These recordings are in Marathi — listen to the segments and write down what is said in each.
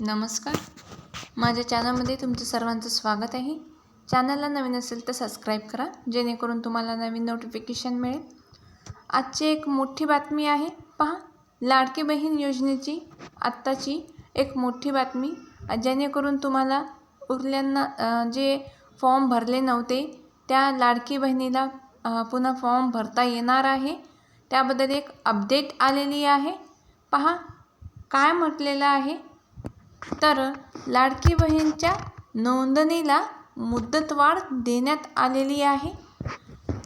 नमस्कार. माझ्या चॅनलमध्ये तुमचं सर्वांचं स्वागत आहे. चॅनलला नवीन असेल तर सबस्क्राईब करा जेणेकरून तुम्हाला नवीन नोटिफिकेशन मिळेल. आजची एक मोठी बातमी आहे. पहा लाडकी बहीण योजनेची आत्ताची एक मोठी बातमी. जेणेकरून तुम्हाला उरल्यांना जे फॉर्म भरले नव्हते त्या लाडकी बहिणीला पुन्हा फॉर्म भरता येणार आहे. त्याबद्दल एक अपडेट आलेली आहे. पहा काय म्हटलेलं आहे? तर लाडकी बहीणच्या नोंदणीला मुदतवाढ देण्यात आलेली आहे.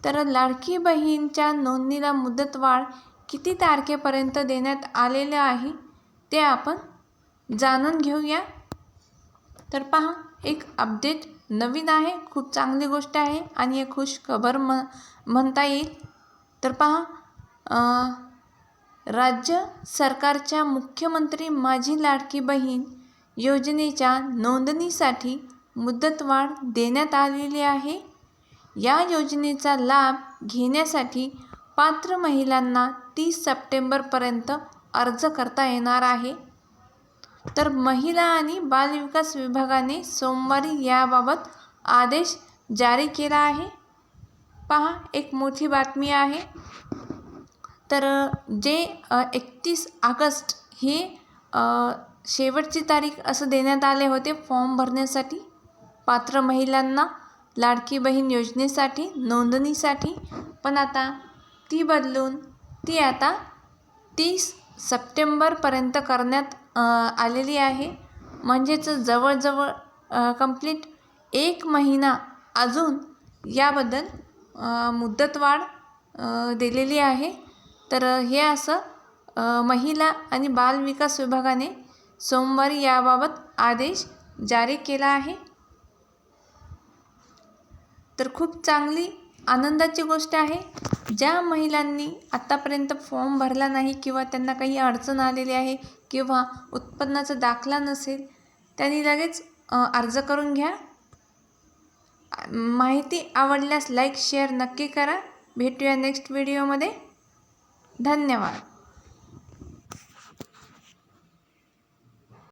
तर लाडकी बहीणच्या नोंदणीला मुदतवाढ किती तारखेपर्यंत देण्यात आलेलं आहे ते आपण जाणून घेऊया. तर पहा एक अपडेट नवीन आहे खूप चांगली गोष्ट आहे आणि एक खुश खबर म म्हणता येईल. तर पहा राज्य सरकारच्या मुख्यमंत्री माझी लाडकी बहीण योजनेच्या नोंदणीसाठी मुदतवाढ देण्यात आलेली आहे. या योजनेचा लाभ घेण्यासाठी पात्र महिलांना तीस सप्टेंबरपर्यंत अर्ज करता येणार आहे. तर महिला आणि बालविकास विभागाने सोमवारी याबाबत आदेश जारी केला आहे. पहा एक मोठी बातमी आहे. तर जे एकतीस ऑगस्ट हे शेवटची तारीख असं देण्यात आले होते फॉर्म भरण्यासाठी. पात्र महिलांना लाडकी बहीण योजनेसाठी नोंदणीसाठी. पण आता ती बदलून ती आता तीस सप्टेंबरपर्यंत करण्यात आलेली आहे. म्हणजेच जवळजवळ कंप्लीट एक महिना अजून याबद्दल मुदतवाढ दिलेली आहे. तर हे असं महिला आणि बालविकास विभागाने सोमवारी याबाबत आदेश जारी केला आहे. तर खूप चांगली आनंदाची गोष्ट आहे. ज्या महिलांनी आत्तापर्यंत फॉर्म भरला नाही किंवा त्यांना काही अडचण आलेली आहे किंवा उत्पन्नाचा दाखला नसेल त्यांनी लगेच अर्ज करून घ्या. माहिती आवडल्यास लाईक शेअर नक्की करा. भेटूया नेक्स्ट व्हिडिओमध्ये. धन्यवाद.